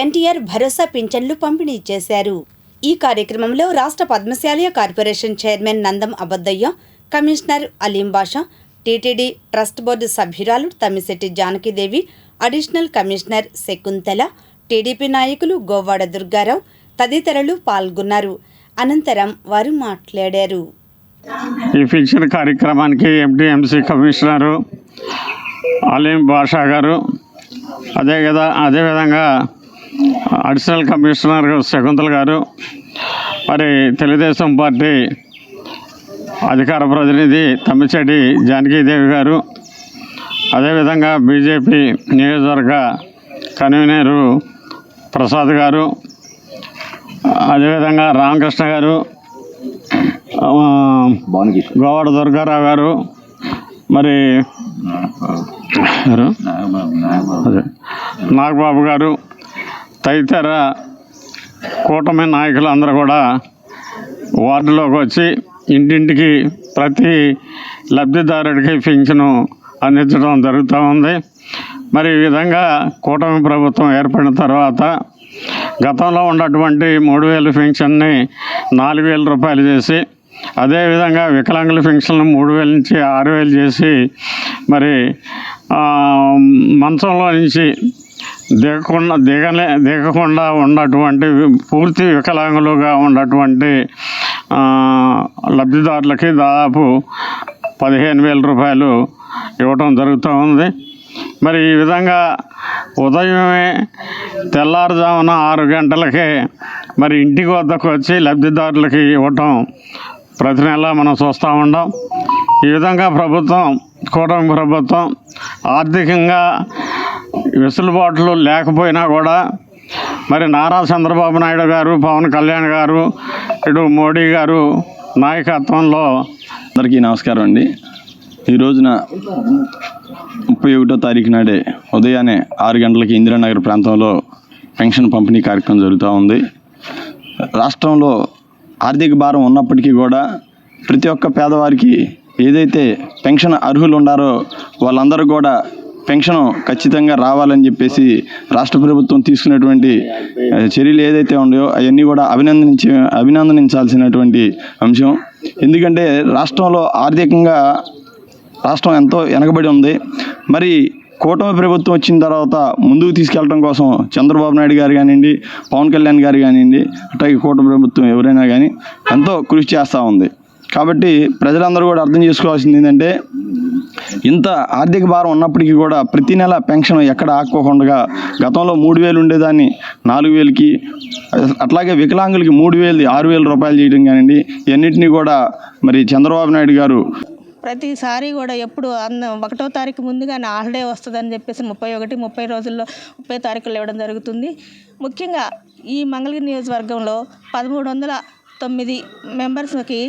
ఎన్టీఆర్ భరోసా పింఛన్లు పంపిణీ చేశారు. ఈ కార్యక్రమంలో రాష్ట్ర పద్మశాలయ corporation chairman Nandam Abaddaiah commissioner Aleem Basha TTD trust board సభ్యురాలు Tammisetti Janakidevi additional commissioner Shakuntala TDP నాయకులు గోవాడ దుర్గారావు తదితరులు పాల్గొన్నారు. అనంతరం వారు మాట్లాడారు. ఈ ఫిక్షన్ కార్యక్రమానికి ఎంటీఎంసీ కమిషనరు అలీం బాషా గారు అదే కదా అదేవిధంగా అడిషనల్ కమిషనర్ శకుంతల గారు మరి తెలుగుదేశం పార్టీ అధికార ప్రతినిధి తమ్మిచెడ్డి జానకీదేవి గారు అదేవిధంగా బీజేపీ నియోజకవర్గ కన్వీనరు ప్రసాద్ గారు అదేవిధంగా రామకృష్ణ గారు గోవాడ దుర్గారావు గారు మరి నాగబాబు గారు తదితర కూటమి నాయకులు అందరూ కూడా వార్డులోకి వచ్చి ఇంటింటికి ప్రతి లబ్ధిదారుడికి పింఛను అందించడం జరుగుతూ ఉంది. మరి ఈ విధంగా కూటమి ప్రభుత్వం ఏర్పడిన తర్వాత గతంలో ఉన్నటువంటి మూడు వేల పెన్షన్ని నాలుగు వేల రూపాయలు చేసి అదేవిధంగా వికలాంగుల పెన్షన్ మూడు వేల నుంచి ఆరు వేలు చేసి మరి మంచంలో నుంచి దిగకుండా దిగలే దిగకుండా ఉన్నటువంటి పూర్తి వికలాంగులుగా ఉన్నటువంటి లబ్ధిదారులకి దాదాపు పదిహేను వేల రూపాయలు ఇవ్వటం జరుగుతూ ఉంది. మరి ఈ విధంగా ఉదయమే తెల్లారుజామున ఆరు గంటలకే మరి ఇంటికి వద్దకు వచ్చి లబ్ధిదారులకి ఇవ్వటం ప్రతి నెల మనం చూస్తూ ఉండం. ఈ విధంగా ప్రభుత్వం కూటమి ప్రభుత్వం ఆర్థికంగా వెసులుబాట్లు లేకపోయినా కూడా మరి నారా చంద్రబాబు నాయుడు గారు పవన్ కళ్యాణ్ గారు ఇటు మోడీ గారు నాయకత్వంలో అందరికీ నమస్కారం అండి. ఈ రోజున ముప్పై ఒకటో తారీఖు నాడే ఉదయాన్నే ఆరు గంటలకి ఇందిరానగర్ ప్రాంతంలో పెన్షన్ పంపిణీ కార్యక్రమం జరుగుతూ ఉంది. రాష్ట్రంలో ఆర్థిక భారం ఉన్నప్పటికీ కూడా ప్రతి ఒక్క పేదవారికి ఏదైతే పెన్షన్ అర్హులు ఉన్నారో వాళ్ళందరూ కూడా పెన్షన్ ఖచ్చితంగా రావాలని చెప్పేసి రాష్ట్ర ప్రభుత్వం తీసుకున్నటువంటి చర్యలు ఏదైతే ఉన్నాయో అవన్నీ కూడా అభినందించి అభినందించాల్సినటువంటి అంశం. ఎందుకంటే రాష్ట్రంలో ఆర్థికంగా రాష్ట్రం ఎంతో వెనకబడి ఉంది. మరి కూటమి ప్రభుత్వం వచ్చిన తర్వాత ముందుకు తీసుకెళ్ళడం కోసం చంద్రబాబు నాయుడు గారు కానివ్వండి పవన్ కళ్యాణ్ గారు కానివ్వండి అట్లాగే కూటమి ప్రభుత్వం ఎవరైనా కానీ ఎంతో కృషి చేస్తూ ఉంది. కాబట్టి ప్రజలందరూ కూడా అర్థం చేసుకోవాల్సింది ఏంటంటే ఇంత ఆర్థిక భారం ఉన్నప్పటికీ కూడా ప్రతి నెల పెన్షన్ ఎక్కడ ఆక్కోకుండా గతంలో మూడు వేలు ఉండేదాన్ని నాలుగు వేలకి అట్లాగే వికలాంగులకి మూడు వేలు ఆరు వేల రూపాయలు చేయడం కానివ్వండి ఇవన్నిటినీ కూడా మరి చంద్రబాబు నాయుడు గారు ప్రతిసారి కూడా ఎప్పుడు అన్న ఒకటో తారీఖు ముందుగానే హాలిడే వస్తుందని చెప్పేసి ముప్పై ఒకటి ముప్పై రోజుల్లో ముప్పై తారీఖులు ఇవ్వడం జరుగుతుంది. ముఖ్యంగా ఈ మంగళగిరి నియోజకవర్గంలో పదమూడు వందల తొమ్మిది మెంబర్స్కి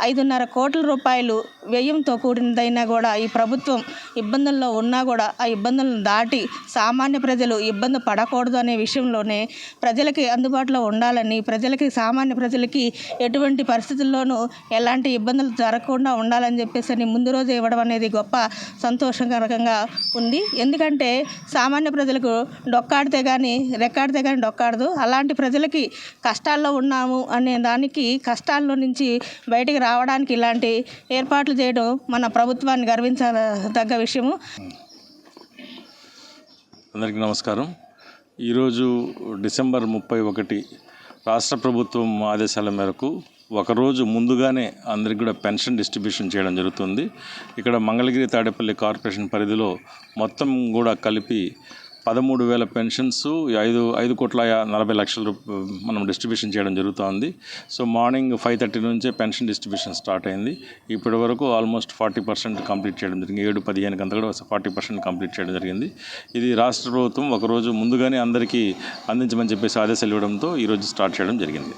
ఐదున్నర కోట్ల రూపాయలు వ్యయంతో కూడినదైనా కూడా ఈ ప్రభుత్వం ఇబ్బందుల్లో ఉన్నా కూడా ఆ ఇబ్బందులను దాటి సామాన్య ప్రజలు ఇబ్బంది పడకూడదు అనే విషయంలోనే ప్రజలకి అందుబాటులో ఉండాలని ప్రజలకి సామాన్య ప్రజలకి ఎటువంటి పరిస్థితుల్లోనూ ఎలాంటి ఇబ్బందులు జరగకుండా ఉండాలని చెప్పేసి అని ముందు రోజు ఇవ్వడం అనేది గొప్ప సంతోషకరంగా ఉంది. ఎందుకంటే సామాన్య ప్రజలకు డొక్కాడితే కానీ రెక్కాడితే కానీ డొక్కాడదు. అలాంటి ప్రజలకి కష్టాల్లో ఉన్నాము అనే దానికి కష్టాల్లో నుంచి బయటికి రావడానికి ఇలాంటి ఏర్పాట్లు చేయడం మన ప్రభుత్వాన్ని గర్వించదగ్గ విషయము. అందరికీ నమస్కారం. ఈరోజు డిసెంబర్ ముప్పై ఒకటి రాష్ట్ర ప్రభుత్వం ఆదేశాల మేరకు ఒకరోజు ముందుగానే అందరికి కూడా పెన్షన్ డిస్ట్రిబ్యూషన్ చేయడం జరుగుతుంది. ఇక్కడ మంగళగిరి తాడేపల్లి కార్పొరేషన్ పరిధిలో మొత్తం కూడా కలిపి పదమూడు వేల పెన్షన్స్ ఐదు ఐదు కోట్ల నలభై లక్షల మనం డిస్ట్రిబ్యూషన్ చేయడం జరుగుతోంది. సో మార్నింగ్ ఫైవ్ థర్టీ నుంచే పెన్షన్ డిస్ట్రిబ్యూషన్ స్టార్ట్ అయింది. ఇప్పటి వరకు ఆల్మోస్ట్ ఫార్టీ పర్సెంట్ కంప్లీట్ చేయడం జరిగింది. ఏడు పదిహేను గంటలు కూడా ఫార్టీ పర్సెంట్ కంప్లీట్ చేయడం జరిగింది. ఇది రాష్ట్ర ప్రభుత్వం ఒకరోజు ముందుగానే అందరికీ అందించమని చెప్పేసి ఆదేశాలు ఇవ్వడంతో ఈరోజు స్టార్ట్ చేయడం జరిగింది.